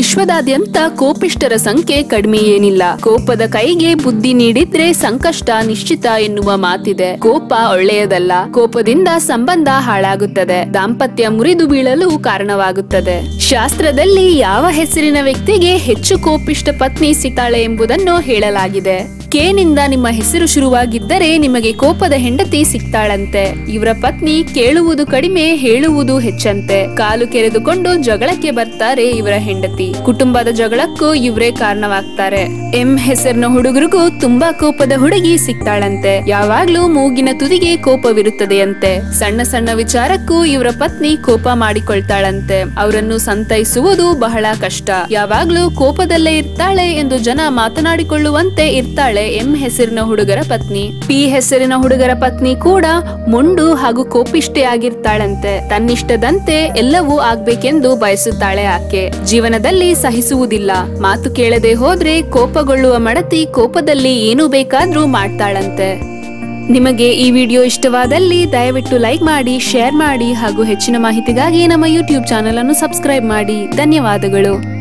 ವಿಶ್ವದಾದ್ಯಂತ ಕೋಪಿಷ್ಟರ ಸಂಖ್ಯೆ ಕಡಿಮೆ ಏನಿಲ್ಲ. ಕೋಪದ ಕೈಗೆ ಬುದ್ಧಿ ನೀಡಿದ್ರೆ ಸಂಕಷ್ಟ ನಿಶ್ಚಿತ ಎನ್ನುವ ಮಾತಿದೆ. ಕೋಪ ಒಳ್ಳೆಯದಲ್ಲ. ಕೋಪದಿಂದ ಸಂಬಂಧ ಹಾಳಾಗುತ್ತದೆ. ದಾಂಪತ್ಯ ಮುರಿದು ಬೀಳಲು ಕಾರಣವಾಗುತ್ತದೆ. ಶಾಸ್ತ್ರದಲ್ಲಿ ಯಾವ ಹೆಸರಿನ ವ್ಯಕ್ತಿಗೆ ಹೆಚ್ಚು ಕೋಪಿಷ್ಟ ಪತ್ನಿ ಸಿಗ್ತಾಳೆ ಎಂಬುದನ್ನು ಹೇಳಲಾಗಿದೆ. ಕೇನಿಂದ ನಿಮ್ಮ ಹೆಸರು ಶುರುವಾಗಿದ್ದರೆ ನಿಮಗೆ ಕೋಪದ ಹೆಂಡತಿ ಸಿಗ್ತಾಳಂತೆ. ಇವರ ಪತ್ನಿ ಕೇಳುವುದು ಕಡಿಮೆ, ಹೇಳುವುದು ಹೆಚ್ಚಂತೆ. ಕಾಲು ಕೆರೆದುಕೊಂಡು ಜಗಳಕ್ಕೆ ಬರ್ತಾರೆ ಇವರ ಹೆಂಡತಿ. ಕುಟುಂಬದ ಜಗಳಕ್ಕೂ ಇವರೇ ಕಾರಣವಾಗ್ತಾರೆ. ಎಂ ಹೆಸರಿನ ಹುಡುಗರಿಗೂ ತುಂಬಾ ಕೋಪದ ಹುಡುಗಿ ಸಿಗ್ತಾಳಂತೆ. ಯಾವಾಗ್ಲೂ ಮೂಗಿನ ತುದಿಗೆ ಕೋಪವಿರುತ್ತದೆಯಂತೆ. ಸಣ್ಣ ಸಣ್ಣ ವಿಚಾರಕ್ಕೂ ಇವರ ಪತ್ನಿ ಕೋಪ ಮಾಡಿಕೊಳ್ತಾಳಂತೆ. ಅವರನ್ನು ಸಂತೈಸುವುದು ಬಹಳ ಕಷ್ಟ. ಯಾವಾಗ್ಲೂ ಕೋಪದಲ್ಲೇ ಇರ್ತಾಳೆ ಎಂದು ಜನ ಮಾತನಾಡಿಕೊಳ್ಳುವಂತೆ ಇರ್ತಾಳೆ. ಎಂ ಹೆಸರಿನ ಹುಡುಗರ ಪತ್ನಿ, ಪಿ ಹೆಸರಿನ ಹುಡುಗರ ಪತ್ನಿ ಕೂಡ ಮೊಂಡು ಹಾಗೂ ಕೋಪಿಷ್ಟೆ ಆಗಿರ್ತಾಳಂತೆ. ತನ್ನಿಷ್ಟದಂತೆ ಎಲ್ಲವೂ ಆಗ್ಬೇಕೆಂದು ಬಯಸುತ್ತಾಳೆ ಆಕೆ. ಜೀವನದಲ್ಲಿ ಸಹಿಸುವುದಿಲ್ಲ. ಮಾತು ಕೇಳದೆ ಹೋದ್ರೆ ಕೋಪಗೊಳ್ಳುವ ಮಡತಿ ಕೋಪದಲ್ಲಿ ಏನು ಬೇಕಾದ್ರೂ ಮಾಡ್ತಾಳಂತೆ. ನಿಮಗೆ ಈ ವಿಡಿಯೋ ಇಷ್ಟವಾದಲ್ಲಿ ದಯವಿಟ್ಟು ಲೈಕ್ ಮಾಡಿ, ಶೇರ್ ಮಾಡಿ ಹಾಗೂ ಹೆಚ್ಚಿನ ಮಾಹಿತಿಗಾಗಿ ನಮ್ಮ ಯೂಟ್ಯೂಬ್ ಚಾನೆಲ್ ಅನ್ನು ಸಬ್ಸ್ಕ್ರೈಬ್ ಮಾಡಿ. ಧನ್ಯವಾದಗಳು.